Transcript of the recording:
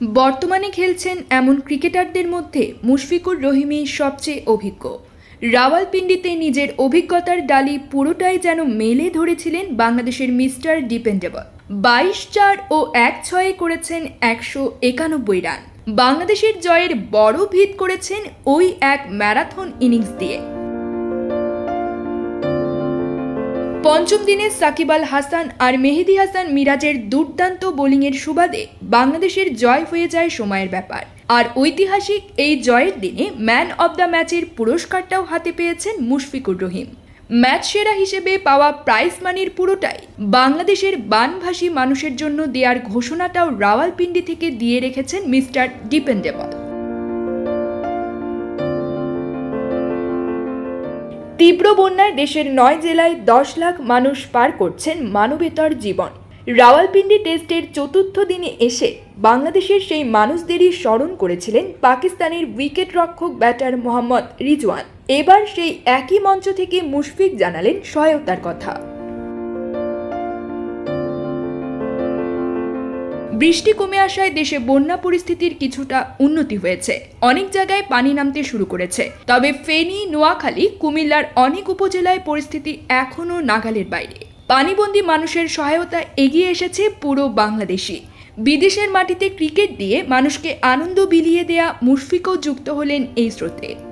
বর্তমানে খেলছেন এমন ক্রিকেটারদের মধ্যে মুশফিকুর রহিমই সবচেয়ে অভিজ্ঞ। রাওয়ালপিন্ডিতে নিজের অভিজ্ঞতার ডালি পুরোটাই যেন মেলে ধরেছিলেন বাংলাদেশের মিস্টার ডিপেন্ডেবল। বাইশ চার ও এক ছয়ে করেছেন একশো একানব্বই রান। বাংলাদেশের জয়ের বড় ভিত করেছেন ওই এক ম্যারাথন ইনিংস দিয়ে। পঞ্চম দিনে সাকিব আল হাসান আর মেহেদি হাসান মিরাজের দুর্দান্ত বোলিংয়ের সুবাদে বাংলাদেশের জয় হয়ে যায় সময়ের ব্যাপার। আর ঐতিহাসিক এই জয়ের দিনে ম্যান অব দ্য ম্যাচের পুরস্কারটাও হাতে পেয়েছেন মুশফিকুর রহিম। ম্যাচ সেরা হিসেবে পাওয়া প্রাইজ মানির পুরোটাই বাংলাদেশের বানভাসী মানুষের জন্য দেয়ার ঘোষণাটাও রাওয়ালপিন্ডি থেকে দিয়ে রেখেছেন মিস্টার ডিপেন্ডেবল। তীব্র বন্যায় দেশের নয় জেলায় দশ লাখ মানুষ পার করছেন মানবেতর জীবন। রাওয়ালপিন্ডি টেস্টের চতুর্থ দিনে এসে বাংলাদেশের সেই মানুষদেরই স্মরণ করেছিলেন পাকিস্তানের উইকেট রক্ষক ব্যাটার মোহাম্মদ রিজওয়ান। এবার সেই একই মঞ্চ থেকে মুশফিক জানালেন সহায়তার কথা। বৃষ্টি কমে আসায় দেশে বন্যা পরিস্থিতির কিছুটা উন্নতি হয়েছে। অনেক জায়গায় পানি নামতে শুরু করেছে। তবে ফেনী, নোয়াখালী, কুমিল্লার অনেক উপজেলায় পরিস্থিতি এখনও নাগালের বাইরে। পানিবন্দী মানুষের সহায়তা এগিয়ে এসেছে পুরো বাংলাদেশি বিদেশের মাটিতে ক্রিকেট দিয়ে মানুষকে আনন্দ বিলিয়ে দেয়া মুশফিকও যুক্ত হলেন এই স্রোতে।